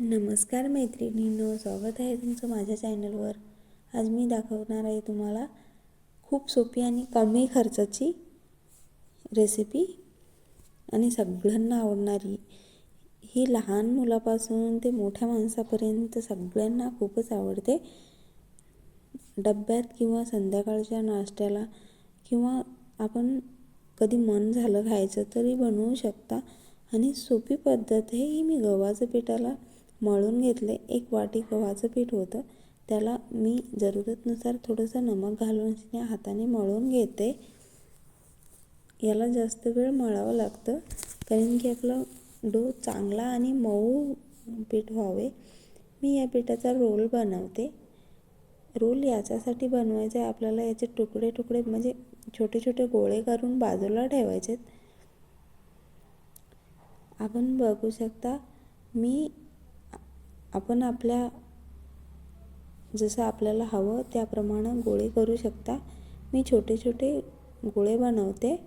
नमस्कार मैत्रिणींनो स्वागत आहे तुमचं माझ्या चॅनलवर. आज मी दाखवणार आहे तुम्हाला खूप सोपी आणि कमी खर्चाची रेसिपी आणि सगळ्यांना आवडणारी. ही लहान मुलापासून ते मोठ्या माणसापर्यंत सगळ्यांना खूपच आवडते. डब्यात किंवा संध्याकाळच्या नाश्त्याला किंवा आपण कधी मन झालं खायचं तरी बनवू शकता. आणि सोपी पद्धत आहे ही मी गव्हाचं पिठाला मळून घेतले. एक वाटी गव्हाचं पीठ होतं. त्याला मी जरूरतनुसार थोडंसं नमक घालून हाताने मळून घेते. याला जास्त वेळ मळावं लागतं कारण की आपला डो चांगला आणि मऊ पीठ व्हावे. मी या पिठाचा रोल बनवते. रोल याच्यासाठी बनवायचा आहे आपल्याला याचे तुकडे तुकडे म्हणजे छोटे छोटे गोळे करून बाजूला ठेवायचे आपण बघू शकता मी आपण आपल्या जसं आपल्याला हवं त्याप्रमाणे गोळे करू शकता. मी छोटे छोटे गोळे बनवते.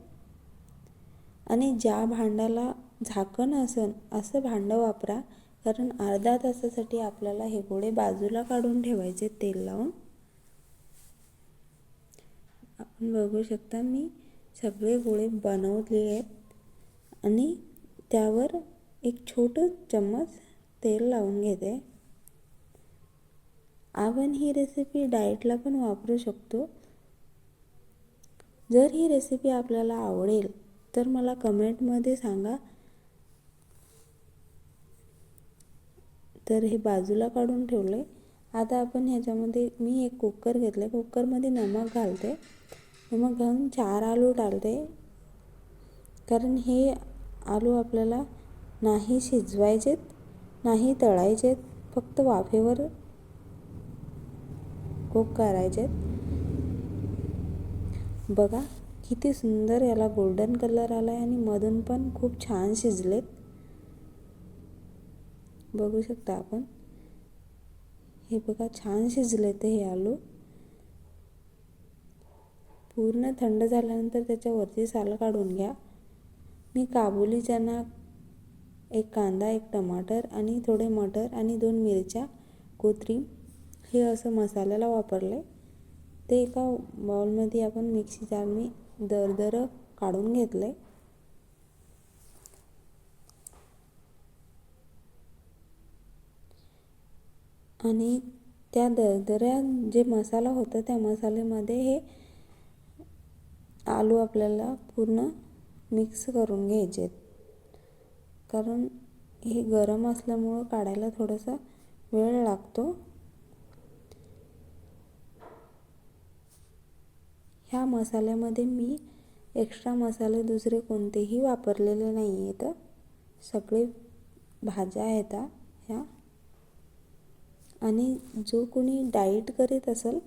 आणि ज्या भांड्याला झाकण असन असं भांडं वापरा. कारण अर्धा तासासाठी आपल्याला हे गोळे बाजूला काढून ठेवायचे तेल लावून. आपण बघू शकता मी सगळे गोळे बनवले आहेत. आणि त्यावर एक छोटं चम्मच तेल लावून घेते. आपण ही रेसिपी डाएटला पण वापरू शकतो. जर ही रेसिपी आपल्याला आवडेल तर मला कमेंटमध्ये सांगा. तर हे बाजूला काढून ठेवले. आता आपण ह्याच्यामध्ये मी एक कुकर घेतलं आहे कुकरमध्ये नमक घालते. नमक घालून चार आलू टाकते कारण हे आलू आपल्याला नाही शिजवायचेत. नाही तळायचे फक्त वाफेवर कुक करायचे बघा किती सुंदर याला गोल्डन कलर आला आहे आणि मधून पण खूप छान शिजलेत. बघू शकता आपण. हे बघा छान शिजले ते हे आलू. पूर्ण थंड झाल्यानंतर त्याच्यावरती साल काढून घ्या. मी काबुली चना एक कांदा एक टमाटर आणि थोडे मटर आणि दोन मिरच्या कोथिंबीर हे असं मसाल्याला वापरले. ते एका बाउलमध्ये आपण मिक्सी जारने दरदर काढून घेतले. आणि त्या दरदऱ्या जे मसाला होता त्या मसाल्यामध्ये हे आलू आपल्याला पूर्ण मिक्स करून घ्यायचे कारण हे गरम असल्यामुळं काढायला थोडासा वेळ लागतो. ह्या मसाल्यामध्ये मी एक्स्ट्रा मसाले दुसरे कोणतेही वापरलेले नाही आहेत सगळे भाज्या आहेत ह्या. आणि जो कोणी डाईट करीत असेल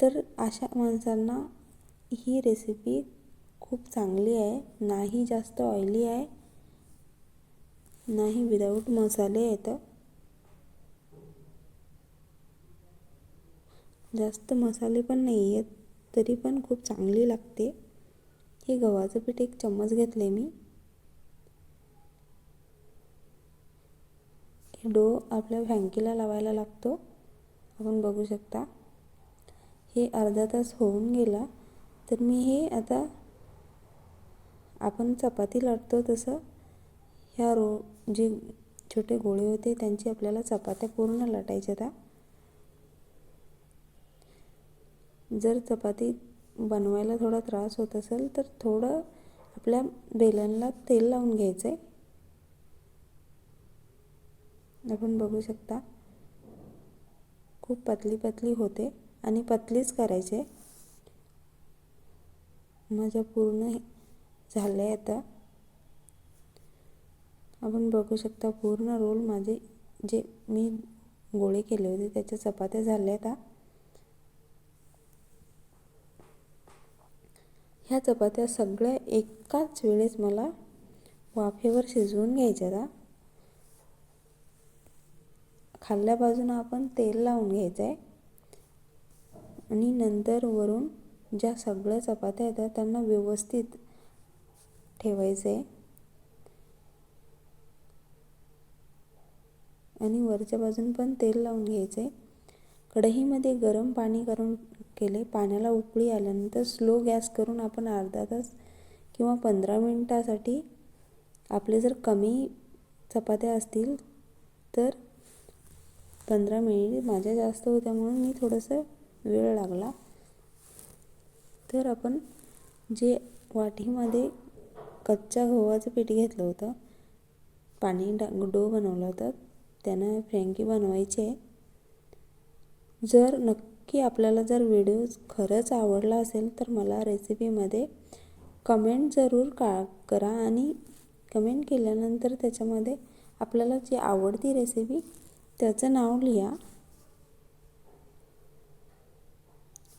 तर अशा माणसांना ही रेसिपी खूप चांगली आहे नाही जास्त ऑइली आहे. नाही विदाऊट मसाले येतं. जास्त मसाले पण नाही आहेत तरी पण खूप चांगली लागते. हे गव्हाचं पीठ एक चम्मच घेतले मी. डो आपल्या फ्रँकीला लावायला लागतो. आपण बघू शकता. हे अर्धा तास होऊन गेला तर मी हे आता आपण चपाती लाटतो तसं. ह्या रो जे छोटे गोळे होते त्यांची आपल्याला चपात्या पूर्ण लाटायच्या त्या. जर चपाती बनवायला थोडा त्रास होत असेल तर थोडं आपल्या बेलनला तेल लावून घ्यायचं आहे आपण बघू शकता खूप पतली पतली होते आणि पतलीच करायचे. माझ्या पूर्ण झाले आता. आपण बघू शकता पूर्ण रोल माझे जे मी गोळे केले होते त्याच्या चपात्या झाल्या आता ह्या चपात्या सगळ्या एकाच वेळेस मला वाफेवर शिजवून घ्यायच्या आता खाल्ल्या बाजूनं आपण तेल लावून घ्यायचं आहे आणि नंतर वरून ज्या सगळ्या चपात्या येतात त्यांना व्यवस्थित ठेवायचं आहे आणि वरच्या बाजून पण तेल लावून घ्यायचं. आहे कढईमध्ये गरम पाणी करून केले. पाण्याला उकळी आल्यानंतर स्लो गॅस करून आपण अर्धा तास किंवा पंधरा मिनटासाठी आपले जर कमी चपात्या असतील तर पंधरा मिनिट माझ्या जास्त होत्या म्हणून मी थोडंसं वेळ लागला. तर आपण जे वाटीमध्ये कच्च्या गव्हाचं पीठ घेतलं होतं पाणी डा डो बनवला होता त्यानं फ्रँकी बनवायची. आहे जर नक्की आपल्याला जर व्हिडिओ खरंच आवडला असेल तर मला रेसिपीमध्ये कमेंट जरूर का करा आणि कमेंट केल्यानंतर त्याच्यामध्ये आपल्याला जी आवडती रेसिपी त्याचं नाव लिहा.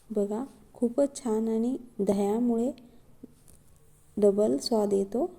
बघा खूपच छान आणि दह्यामुळे डबल स्वाद येतो.